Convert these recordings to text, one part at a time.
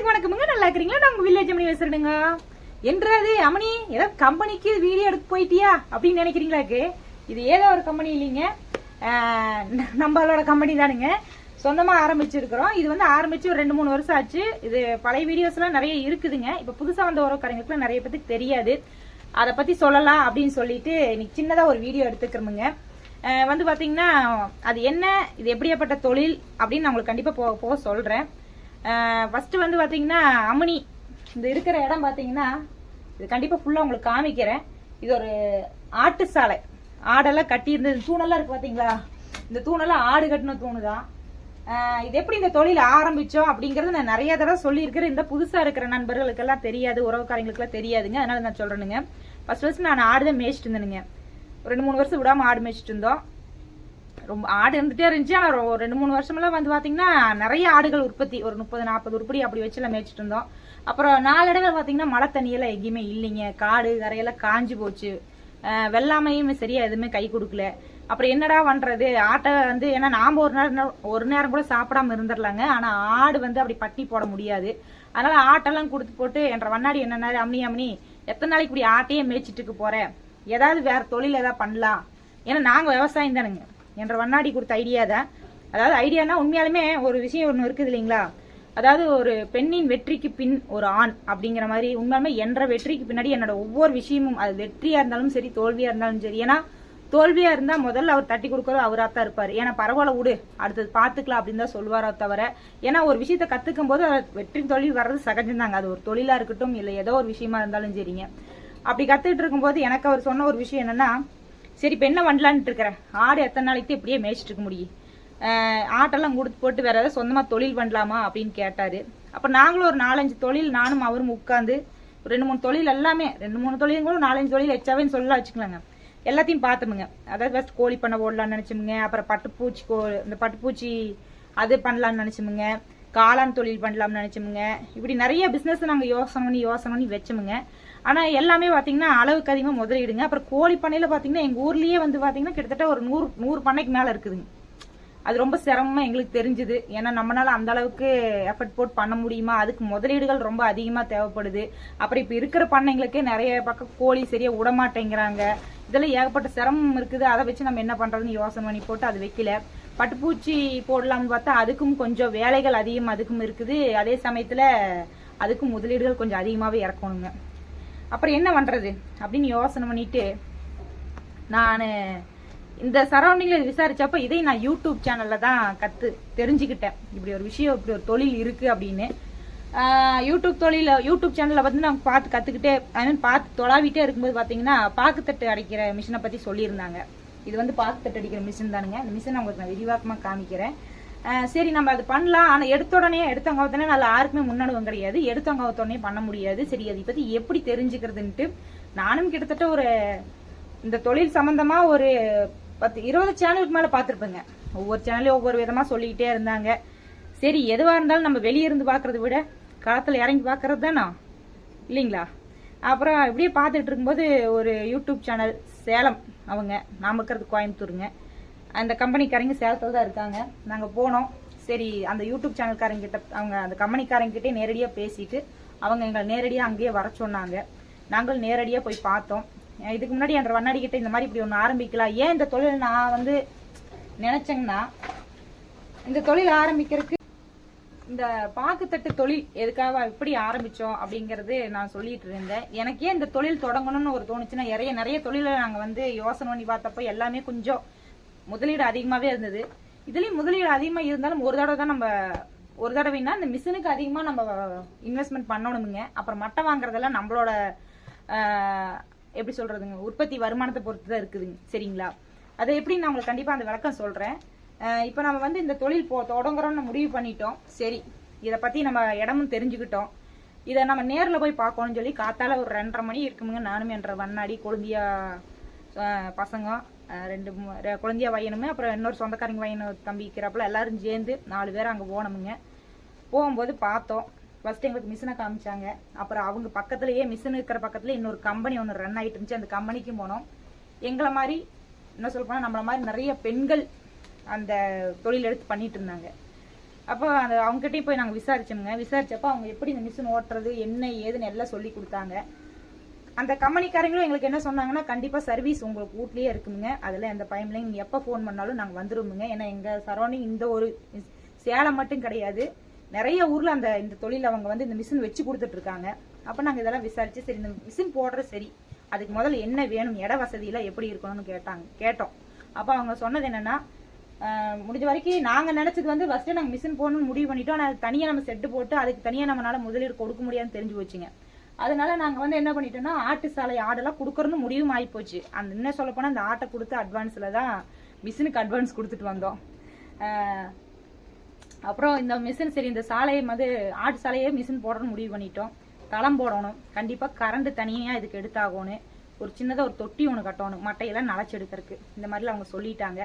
எல்லாத்துக்கும் வணக்கமுங்க நல்லா இருக்கிறீங்களா? நாங்கள் வில்லேஜ் அமணி பேசுறேனுங்க. என்றது அமணி ஏதோ கம்பெனிக்கு வீடியோ எடுக்க போயிட்டியா? அப்படின்னு நினைக்கிறீங்களாக்கு இது ஏதோ ஒரு கம்பெனி இல்லைங்க. நம்மளோட கம்பெனி தானுங்க. சொந்தமா ஆரம்பிச்சிருக்கிறோம். இது வந்து ஆரம்பிச்சு ஒரு ரெண்டு மூணு வருஷம் ஆச்சு. இது பழைய வீடியோஸ் எல்லாம் நிறைய இருக்குதுங்க. இப்ப புதுசா வந்த உறவுக்காரங்களுக்குலாம் நிறைய பேத்துக்கு தெரியாது. அதை பத்தி சொல்லலாம் அப்படின்னு சொல்லிட்டு இன்னைக்கு சின்னதா ஒரு வீடியோ எடுத்துக்கிறோமுங்க. வந்து பாத்தீங்கன்னா அது என்ன இது எப்படியாப்பட்ட தொழில் அப்படின்னு நான் உங்களுக்கு கண்டிப்பா போக போக சொல்றேன். ஃபஸ்ட்டு வந்து பார்த்தீங்கன்னா அமுனி. இந்த இருக்கிற இடம் பார்த்தீங்கன்னா இது கண்டிப்பாக ஃபுல்லாக உங்களுக்கு காமிக்கிறேன். இது ஒரு ஆட்டு சாலை. ஆடெல்லாம் கட்டியிருந்தது தூணெல்லாம் இருக்குது பார்த்தீங்களா இந்த தூணெல்லாம் ஆடு கட்டின தூணு தான். இது எப்படி இந்த தொழில் ஆரம்பித்தோம் அப்படிங்கிறது நான் நிறைய தடவை சொல்லியிருக்கிறேன். இந்த புதுசாக இருக்கிற நண்பர்களுக்கெல்லாம் தெரியாது உறவுக்காரங்களுக்கெல்லாம் தெரியாதுங்க. அதனால் நான் சொல்கிறேனுங்க ஃபஸ்ட் ஃபஸ்ட் நான் ஆடு தான் மேய்ச்சிட்டு இருந்தேனுங்க. ஒரு ரெண்டு மூணு வருஷம் விடாமல் ஆடு மேய்ச்சிட்டு இருந்தோம். ரொம்ப ஆடு இருந்துகிட்டே இருந்துச்சு. ஆனால் ஒரு ரெண்டு மூணு வருஷமெல்லாம் வந்து பார்த்தீங்கன்னா நிறைய ஆடுகள் உற்பத்தி ஒரு முப்பது நாற்பது உருப்படி அப்படி வச்சு எல்லாம் மேய்ச்சிட்டு இருந்தோம். அப்புறம் நாளடைவில் பார்த்தீங்கன்னா மழை தண்ணியெல்லாம் எங்கேயுமே இல்லைங்க. காடு கரையெல்லாம் காஞ்சு போச்சு. வெள்ளாமையுமே வெள்ளாமையும் எதுவுமே கை கொடுக்கல. அப்புறம் என்னடா பண்ணுறது ஆட்டை வந்து ஏன்னா நாம் ஒரு நேரம் ஒரு நேரம் கூட சாப்பிடாம இருந்துடலாங்க. ஆனால் ஆடு வந்து அப்படி பட்டி போட முடியாது. அதனால ஆட்டெல்லாம் கொடுத்து போட்டு என்ற வண்ணாடி என்ன அம்னி அம்னி எத்தனை நாளைக்கு இப்படி ஆட்டையே மேய்ச்சிட்டு போகிறேன் ஏதாவது வேற தொழில் ஏதாவது பண்ணலாம். ஏன்னா நாங்கள் விவசாயம் தானுங்க. என்ற வண்ணாடி கொடுத்த ஐடியா தான் அதாவது ஐடியானா உண்மையாலுமே ஒரு விஷயம் ஒன்று இருக்குது இல்லைங்களா? அதாவது ஒரு பெண்ணின் வெற்றிக்கு பின் ஒரு ஆண் அப்படிங்கிற மாதிரி உண்மையாலுமே என்ற வெற்றிக்கு பின்னாடி என்னோட ஒவ்வொரு விஷயமும் அது வெற்றியா இருந்தாலும் சரி தோல்வியா இருந்தாலும் சரி. ஏன்னா தோல்வியா இருந்தா முதல்ல அவர் தட்டி கொடுக்கறது அவரா தான் இருப்பாரு. ஏன்னா பரவாயில்ல விடு. அடுத்தது பாத்துக்கலாம் அப்படின்னு தான் சொல்லுவாரோ தவிர ஏன்னா ஒரு விஷயத்த கத்துக்கும் போது அது வெற்றி தொழில் வர்றது சகஜம்தாங்க. அது ஒரு தொழிலா இருக்கட்டும் இல்லை ஏதோ ஒரு விஷயமா இருந்தாலும் சரிங்க. அப்படி கத்துக்கிட்டு இருக்கும்போது எனக்கு அவர் சொன்ன ஒரு விஷயம் என்னன்னா சரி இப்போ என்ன பண்ணலான்ட்டு இருக்கிறேன் ஆடு எத்தனை நாளைக்கு இப்படியே மேய்ச்சிட்டு இருக்க முடியும்? ஆட்டெல்லாம் கொடுத்து போட்டு வேற ஏதாவது சொந்தமாக தொழில் பண்ணலாமா அப்படின்னு கேட்டார். அப்போ நாங்களும் ஒரு நாலஞ்சு தொழில் நானும் அவரும் உட்காந்து ரெண்டு மூணு தொழில் எல்லாமே ரெண்டு மூணு தொழிலும் கூட நாலஞ்சு தொழில் எச்சாவேன்னு சொல்லலாம் வச்சுக்கலாங்க. எல்லாத்தையும் பார்த்தோமுங்க அதாவது ஃபர்ஸ்ட் கோழி பண்ண போடலான்னு நினச்சோமுங்க அப்புறம் பட்டுப்பூச்சி கோ இந்த பட்டுப்பூச்சி அது பண்ணலான்னு நினச்சோமுங்க காளான் தொழில் பண்ணலாம்னு நினச்சோமுங்க இப்படி நிறைய பிஸ்னஸ் நாங்கள் யோசனை பண்ணி யோசனை பண்ணி வச்சோமுங்க. ஆனால் எல்லாமே பார்த்தீங்கன்னா அளவுக்கு அதிகமாக முதலீடுங்க. அப்புறம் கோழி பண்ணையில் பார்த்தீங்கன்னா எங்கள் ஊர்லேயே வந்து பார்த்தீங்கன்னா கிட்டத்தட்ட ஒரு நூறு நூறு பண்ணைக்கு மேலே இருக்குதுங்க. அது ரொம்ப சிரமமாக எங்களுக்கு தெரிஞ்சுது. ஏன்னா நம்மளால அந்த அளவுக்கு எஃபர்ட் போட் பண்ண முடியுமா? அதுக்கு முதலீடுகள் ரொம்ப அதிகமாக தேவைப்படுது. அப்புறம் இப்போ இருக்கிற பண்ணைங்களுக்கே நிறைய பக்கம் கோழி சரியாக விடமாட்டேங்கிறாங்க இதெல்லாம் ஏகப்பட்ட சிரமம் இருக்குது. அதை வச்சு நம்ம என்ன பண்ணுறதுன்னு யோசனை பண்ணி போட்டு அது வைக்கல. பட்டுப்பூச்சி போடலாம்னு பார்த்தா அதுக்கும் கொஞ்சம் வேலைகள் அதிகம் அதுக்கும் இருக்குது. அதே சமயத்தில் அதுக்கும் முதலீடுகள் கொஞ்சம் அதிகமாகவே இறக்கணுங்க. அப்புறம் என்ன பண்ணுறது அப்படின்னு யோசனை பண்ணிட்டு நான் இந்த சரௌண்டிங்கில் விசாரித்தப்போ இதை நான் யூடியூப் சேனலில் தான் கற்று தெரிஞ்சுக்கிட்டேன். இப்படி ஒரு விஷயம் இப்படி ஒரு தொழில் இருக்குது அப்படின்னு. யூடியூப் தொழில யூடியூப் சேனலில் வந்து நான் பார்த்து கற்றுக்கிட்டே ஐ மீன் பார்த்து தொலாவிட்டே இருக்கும்போது பார்த்தீங்கன்னா பாக்குத்தட்டு அடிக்கிற மிஷினை பற்றி சொல்லியிருந்தாங்க. இது வந்து பாக்குத்தட்டு அடிக்கிற மிஷின் தானுங்க. இந்த மிஷின் உங்களுக்கு நான் விரிவாக்கமாக காமிக்கிறேன். சரி நம்ம அது பண்ணலாம். ஆனால் எடுத்த உடனே எடுத்தவங்க உடனே நல்ல யாருக்குமே முன்னணுவம் கிடையாது. எடுத்தவங்க உடனே பண்ண முடியாது. சரி அதை பற்றி எப்படி தெரிஞ்சுக்கிறதுன்ட்டு நானும் கிட்டத்தட்ட ஒரு இந்த தொழில் சம்மந்தமாக ஒரு பத்து இருபது சேனலுக்கு மேலே பார்த்துருப்பேங்க. ஒவ்வொரு சேனலையும் ஒவ்வொரு விதமாக சொல்லிக்கிட்டே இருந்தாங்க. சரி எதுவாக இருந்தாலும் நம்ம வெளியே இருந்து பார்க்குறத விட களத்தில் இறங்கி பார்க்குறது தானா? இல்லைங்களா? அப்புறம் இப்படியே பார்த்துட்டு இருக்கும்போது ஒரு யூடியூப் சேனல் சேலம் அவங்க நாம் இருக்கிறது கோயம்புத்தூருங்க. அந்த கம்பெனிக்காரங்க சேலத்தில் தான் இருக்காங்க. நாங்கள் போனோம். சரி அந்த யூடியூப் சேனல்காரங்கிட்ட அவங்க அந்த கம்பெனிக்காரங்கிட்டே நேரடியாக பேசிட்டு அவங்க எங்களை நேரடியாக அங்கேயே வர சொன்னாங்க. நாங்கள் நேரடியாக போய் பார்த்தோம். இதுக்கு முன்னாடி என்ற வண்ணாடி கிட்ட இந்த மாதிரி இப்படி ஒன்று ஆரம்பிக்கலாம். ஏன் இந்த தொழில் நான் வந்து நினச்சேங்கன்னா இந்த தொழில் ஆரம்பிக்கிறதுக்கு இந்த பாக்குத்தட்டு தொழில் எதுக்காக எப்படி ஆரம்பித்தோம் அப்படிங்கறது நான் சொல்லிட்டு இருந்தேன். எனக்கு ஏன் இந்த தொழில் தொடங்கணும்னு ஒரு தோணுச்சுன்னா நிறைய நிறைய தொழிலை நாங்கள் வந்து யோசனை பண்ணி பார்த்தப்போ எல்லாமே கொஞ்சம் முதலீடு அதிகமாகவே இருந்தது. இதுலேயும் முதலீடு அதிகமாக இருந்தாலும் ஒரு தடவை தான் நம்ம ஒரு தடவைன்னா இந்த மிஷினுக்கு அதிகமாக நம்ம இன்வெஸ்ட்மெண்ட் பண்ணணுமுங்க அப்புறம் மட்டை வாங்குறதெல்லாம் நம்மளோட எப்படி சொல்கிறதுங்க உற்பத்தி வருமானத்தை பொறுத்து தான் இருக்குதுங்க. சரிங்களா? அதை எப்படி நான் உங்களுக்கு கண்டிப்பாக அந்த விளக்கம் சொல்கிறேன் இப்போ நம்ம வந்து இந்த தொழில் போ தொடங்குறோம்னு முடிவு பண்ணிட்டோம். சரி இதை பற்றி நம்ம இடமும் தெரிஞ்சுக்கிட்டோம். இதை நம்ம நேரில் போய் பார்க்கணும்னு சொல்லி காத்தால ஒரு ரெண்டரை மணி இருக்குமுங்க. நானும் என்ற வண்ணாடி கொழுந்தியா பசங்க ரெண்டு மூ- ரெ- பையனுமே அப்புறம் இன்னொரு சொந்தக்காரங்க பையனு தம்பி இருக்கிறப்பல எல்லாரும் சேர்ந்து நாலு பேர் அங்கே போனோமுங்க. போகும்போது பார்த்தோம். ஃபஸ்ட்டு எங்களுக்கு மிஷினை காமிச்சாங்க. அப்புறம் அவங்க பக்கத்துலேயே மிஷின் இருக்கிற பக்கத்துல இன்னொரு கம்பெனி ஒன்று ரன் ஆயிட்டு இருந்துச்சு. அந்த கம்பெனிக்கும் போனோம். எங்களை மாதிரி என்ன சொல்ல போனால் நம்மளை மாதிரி நிறைய பெண்கள் அந்த தொழில் எடுத்து பண்ணிட்டு இருந்தாங்க. அப்போ அந்த அவங்ககிட்டயும் போய் நாங்கள் விசாரிச்சோமுங்க. விசாரிச்சப்போ அவங்க எப்படி இந்த மிஷின் ஓட்டுறது என்ன ஏதுன்னு எல்லாம் சொல்லி கொடுத்தாங்க. அந்த கம்பெனிக்காரங்களும் எங்களுக்கு என்ன சொன்னாங்கன்னா கண்டிப்பாக சர்வீஸ் உங்களுக்கு வீட்லயே இருக்குங்க அதில் எந்த பயமில்லைங்க. நீங்கள் எப்போ ஃபோன் பண்ணாலும் நாங்கள் வந்துருவோங்க ஏன்னா எங்கள் சரௌண்டிங் இந்த ஒரு சேலம் மட்டும் கிடையாது. நிறைய ஊரில் அந்த இந்த தொழில் அவங்க வந்து இந்த மிஷின் வச்சு கொடுத்துட்டு இருக்காங்க அப்போ நாங்கள் இதெல்லாம் விசாரிச்சு சரி இந்த மிஷின் போடுற சரி. அதுக்கு முதல்ல என்ன வேணும் இட வசதியெல்லாம் எப்படி இருக்கணும்னு கேட்டாங்க கேட்டோம். அப்போ அவங்க சொன்னது என்னன்னா முடிஞ்ச வரைக்கும் நாங்கள் நினச்சது வந்து ஃபஸ்ட்டு நாங்கள் மிஷின் போகணும்னு முடிவு பண்ணிட்டோம். ஆனால் தனியாக நம்ம செட்டு போட்டு அதுக்கு தனியாக நம்மளால் முதலீடு கொடுக்க முடியாதுன்னு தெரிஞ்சு போச்சுங்க. அதனால நாங்கள் வந்து என்ன பண்ணிட்டோம்னா ஆட்டு சாலை ஆடெல்லாம் கொடுக்கறதுன்னு முடிவும் ஆகிப்போச்சு அந்த என்ன சொல்ல போனால் அந்த ஆட்டை கொடுத்து அட்வான்ஸில் தான் மிஷினுக்கு அட்வான்ஸ் கொடுத்துட்டு வந்தோம். அப்புறம் இந்த மிஷின் சரி இந்த சாலையை வந்து ஆட்டு சாலையே மிஷின் போடணும்னு முடிவு பண்ணிட்டோம். தளம் போடணும். கண்டிப்பாக கரண்ட் தனியாக இதுக்கு எடுத்தாகணும் ஒரு சின்னதாக ஒரு தொட்டி ஒன்று கட்டணும். மட்டையெல்லாம் நலச்செடுக்கிறதுக்கு இந்த மாதிரிலாம் அவங்க சொல்லிட்டாங்க.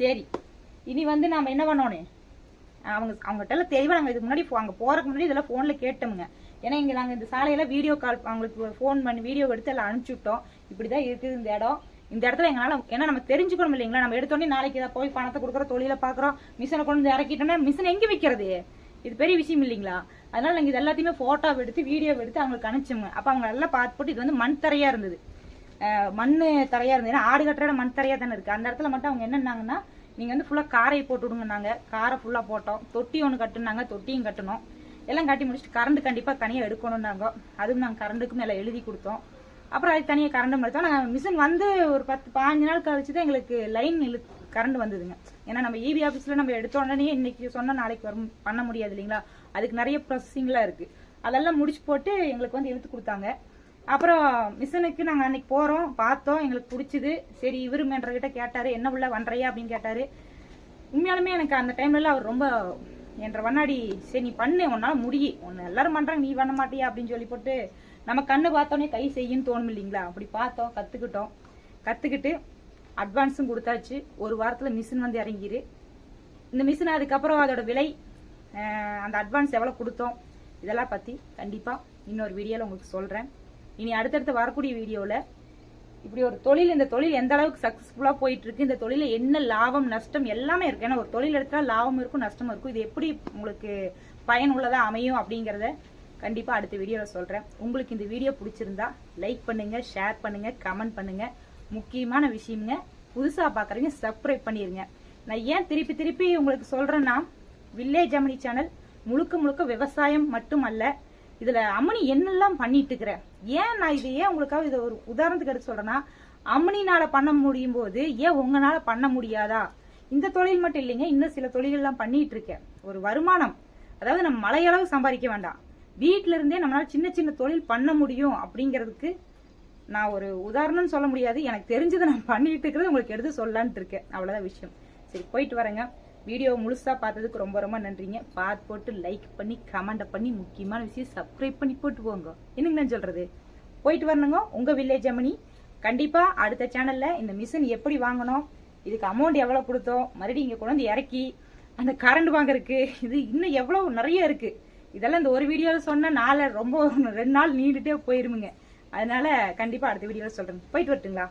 சரி. இனி வந்து நாம் என்ன பண்ணணும்? அவங்க அவங்ககிட்ட எல்லாம் தெளிவாக நாங்கள் இதுக்கு முன்னாடி அங்கே போகிறதுக்கு முன்னாடி இதெல்லாம் ஃபோனில் கேட்டோமுங்க. ஏன்னா இங்கே நாங்கள் இந்த சாலையெல்லாம் வீடியோ கால் அவங்களுக்கு ஃபோன் பண்ணி வீடியோ எடுத்து எல்லாம் அனுப்பிச்சி விட்டோம் இப்படி தான் இருக்குது இந்த இடம். இந்த இடத்துல எங்களால் ஏன்னா நம்ம தெரிஞ்சுக்கணும் இல்லைங்களா? நம்ம எடுத்தோடனே நாளைக்கு இதை போய் பணத்தை கொடுக்குற தொழிலை பார்க்குறோம். மிஷினை கொண்டு வந்து இறக்கிட்டோம்னா மிஷின் எங்கே விற்கிறது இது பெரிய விஷயம் இல்லைங்களா? அதனால நாங்கள் இது எல்லாத்தையுமே ஃபோட்டோ எடுத்து வீடியோ எடுத்து அவங்களுக்கு அனுப்பிச்சோங்க அப்போ அவங்க எல்லாம் பார்த்து போட்டு இது வந்து மண் தரையாக இருந்தது மண் தரையாக இருந்தது. ஏன்னா ஆடு கட்டுற மண் தரையாக தானே இருக்குது அந்த இடத்துல மட்டும் அவங்க என்னன்னாங்கன்னா நீங்கள் வந்து ஃபுல்லாக காரையை போட்டு விடுங்கன்னாங்க. காரை ஃபுல்லாக போட்டோம். தொட்டி ஒன்று கட்டுனாங்க. தொட்டியும் கட்டணும். எல்லாம் கட்டி முடிச்சுட்டு கரண்ட் கண்டிப்பாக தனியாக எடுக்கணும்னாங்க. அதுவும் நாங்கள் கரண்ட்டுக்கு எல்லாம் எழுதி கொடுத்தோம். அப்புறம் அது தனியாக கரண்டும் எடுத்தோம் நாங்கள் மிஷின் வந்து ஒரு பத்து பாஞ்சு நாள் கழிச்சு தான் எங்களுக்கு லைன் இழு கரண்ட் வந்ததுங்க. ஏன்னா நம்ம இபி ஆஃபீஸில் நம்ம எடுத்த உடனே இன்னைக்கு சொன்னால் நாளைக்கு வரும். பண்ண முடியாது இல்லைங்களா? அதுக்கு நிறைய ப்ரொசஸிங்லாம் இருக்குது அதெல்லாம் முடிச்சு போட்டு எங்களுக்கு வந்து இழுத்து கொடுத்தாங்க. அப்புறம் மிஷனுக்கு நாங்கள் அன்னைக்கு போகிறோம் பார்த்தோம் எங்களுக்கு பிடிச்சிது. சரி இவரு மேன்றகிட்ட கேட்டார் என்ன உள்ள பண்ணுறையா அப்படின்னு கேட்டார். உண்மையாலுமே எனக்கு அந்த டைம்லலாம் அவர் ரொம்ப என்ற வண்ணாடி சரி நீ பண்ணு உன்னால் முடியி. உன்னை எல்லாரும் பண்ணுறாங்க நீ பண்ண மாட்டியா? அப்படின்னு சொல்லி போட்டு நம்ம கண்ணு பார்த்தோன்னே கை செய்யுன்னு தோணும் இல்லைங்களா? அப்படி பார்த்தோம் கற்றுக்கிட்டோம் கற்றுக்கிட்டு அட்வான்ஸும் கொடுத்தாச்சு. ஒரு வாரத்தில் மிஷின் வந்து இறங்கிரு. இந்த மிஷின் அதுக்கப்புறம் அதோட விலை அந்த அட்வான்ஸ் எவ்வளோ கொடுத்தோம் இதெல்லாம் பற்றி கண்டிப்பாக இன்னொரு வீடியோவில் உங்களுக்கு சொல்கிறேன் இனி அடுத்தடுத்து வரக்கூடிய வீடியோவில் இப்படி ஒரு தொழில் இந்த தொழில் எந்த அளவுக்கு சக்ஸஸ்ஃபுல்லாக போயிட்டு இருக்கு இந்த தொழில என்ன லாபம் நஷ்டம் எல்லாமே இருக்கு. ஏன்னா ஒரு தொழில் எடுத்தால் லாபம் இருக்கும் நஷ்டம் இருக்கும். இது எப்படி உங்களுக்கு பயனுள்ளதாக அமையும் அப்படிங்கிறத கண்டிப்பாக அடுத்த வீடியோவில் சொல்கிறேன் உங்களுக்கு இந்த வீடியோ பிடிச்சிருந்தா லைக் பண்ணுங்க ஷேர் பண்ணுங்க கமெண்ட் பண்ணுங்க. முக்கியமான விஷயம்ங்க புதுசாக பார்க்குறீங்க சப்ஸ்கிரைப் பண்ணிடுங்க நான் ஏன் திருப்பி திருப்பி உங்களுக்கு சொல்கிறேன்னா வில்லேஜ் அமனி சேனல் முழுக்க முழுக்க விவசாயம் மட்டும் அல்ல இதில் அம்மனி என்னெல்லாம் பண்ணிட்டு இருக்கிறேன் ஏன் நான் இது ஏன் உங்களுக்காக இதை ஒரு உதாரணத்துக்கு எடுத்து சொல்கிறேன்னா அம்மனினால பண்ண முடியும் போது ஏன் உங்களால பண்ண முடியாதா? இந்த தொழில் மட்டும் இல்லைங்க இன்னும் சில தொழில்கள்லாம் பண்ணிட்டு இருக்கேன். ஒரு வருமானம். அதாவது நம்ம மலையளவு சம்பாதிக்க வேண்டாம். வீட்ல இருந்தே நம்மளால சின்ன சின்ன தொழில் பண்ண முடியும் அப்படிங்கிறதுக்கு நான் ஒரு உதாரணம்னு சொல்ல முடியாது. எனக்கு தெரிஞ்சதை நான் பண்ணிட்டு இருக்கிறது உங்களுக்கு எடுத்து சொல்லலான்ட்டு இருக்கேன். அவ்வளோதான் விஷயம். சரி போயிட்டு வரேங்க. வீடியோ முழுசாக பார்த்ததுக்கு ரொம்ப ரொம்ப நன்றிங்க. பார்த்து போட்டு லைக் பண்ணி கமெண்டை பண்ணி முக்கியமான விஷயம் சப்ஸ்கிரைப் பண்ணி போட்டு போங்க என்னங்க நான் சொல்கிறது போயிட்டு வரணுங்க. உங்கள் வில்லேஜ் அம்மனி கண்டிப்பாக அடுத்த சேனலில் இந்த மிஷின் எப்படி வாங்கணும் இதுக்கு அமௌண்ட் எவ்வளோ கொடுத்தோம் மறுபடியும் இங்கே கொண்டு வந்து இறக்கி அந்த கரண்ட் வாங்குறதுக்கு இது இன்னும் எவ்வளோ நிறைய இருக்குது இதெல்லாம் இந்த ஒரு வீடியோவில் சொன்னால் நாளை ரொம்ப ரெண்டு நாள் நீண்டுட்டே போயிருமுங்க. அதனால கண்டிப்பாக அடுத்த வீடியோவில் சொல்கிறேன் போயிட்டு வரட்டுங்களா?